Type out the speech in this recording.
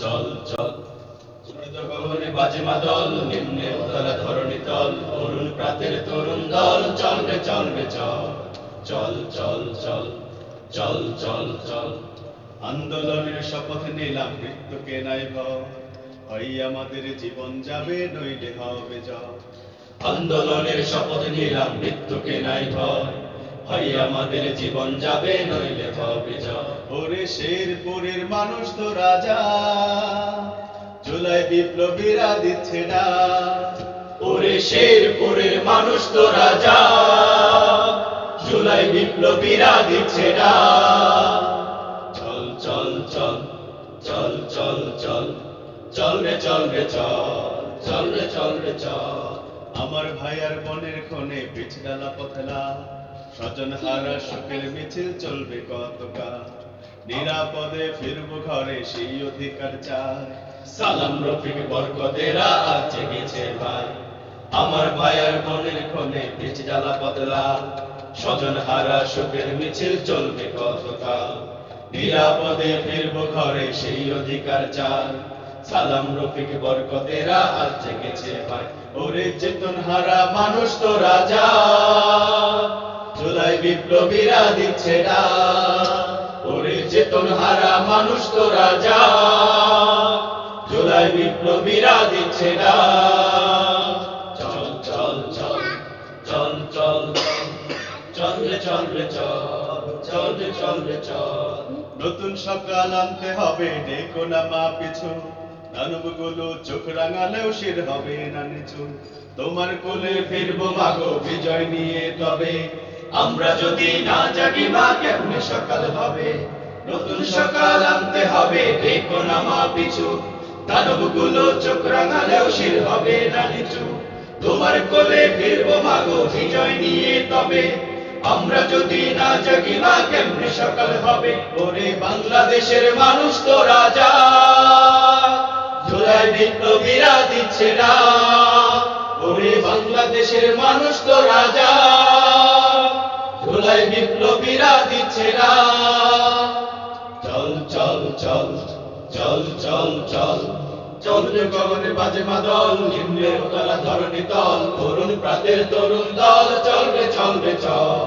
চল চল। গগনে বাজে মাদল, নিম্নে তল তরুণ প্রাতের তরুণ দল। চল চল চল চল চল চল চল চল আন্দোলনের শপথ নিলাম মৃত্যুকে নাই ভয় আমাদের জীবন যাবে, নইলে হবে জয় আন্দোলনের শপথ নিলাম মৃত্যুকে নাই ভয় আমাদের জীবন যাবে নইলে হবে জয় ওরে শেরপুরের মানুষ তো রাজা। জুলাই বিপ্লবীরা দিচ্ছে না। ওরে শেরপুরের মানুষ তো রাজা। জুলাই বিপ্লবীরা দিচ্ছে না। চল চল চল চল চল চল চল রে চল রে চল চল রে চল রে চল। আমার ভাই আর বোনের ক্ষণে পিছডালা পথলা। স্বজন শোকের মিছিল চলবে কতকাল? নিরাপদে ফিরবো ঘরে, সেই অধিকার চায় সালাম রফিক বরকতেরা আজ জেগেছে ভাই। আমার ভাইয়ের বোনের কোনে পিচ জ্বালা বদলা স্বজন হারা সুখের মিছিল চলবে কতকাল? নিরাপদে ফিরবো ঘরে, সেই অধিকার চাল সালাম রফিক বরকতেরা আজ জেগেছে ভাই। ওরে চেতন হারা, মানুষ তো রাজা। জুলাই বিপ্লবীরা দিচ্ছে চেতন হারা মানুষ তো রাজা। জুলাই বিপ্লবীরা দিচ্ছে না তোমার কোলে ফিরবো মাগো, বিজয় নিয়ে তবে। আমরা যদি না জাগি মা কেমনে সকাল হবে? নতুন সকাল আনতে হবে, দেখো না মা পিছু। দানবগুলো চোখ রাঙালেও শির হবে না নিচু। তোমার কোলে ফিরবো মাগো বিজয় নিয়ে তবে। আমরা যদি না জাগি মা কেমনে সকাল হবে? ওরে বাংলাদেশের মানুষ তো রাজা। জুলাই বিপ্লবীরা দিচ্ছে না। ওরে বাংলাদেশের মানুষ তো রাজা। বিপ্লবীরা দিচ্ছে চল চল চল চল চল চল। চল রে গগনে বাজে মাদল নিম্নে তলা ধরণী তল তরুণ প্রাতের তরুণ দল। চল রে চল রে, চল।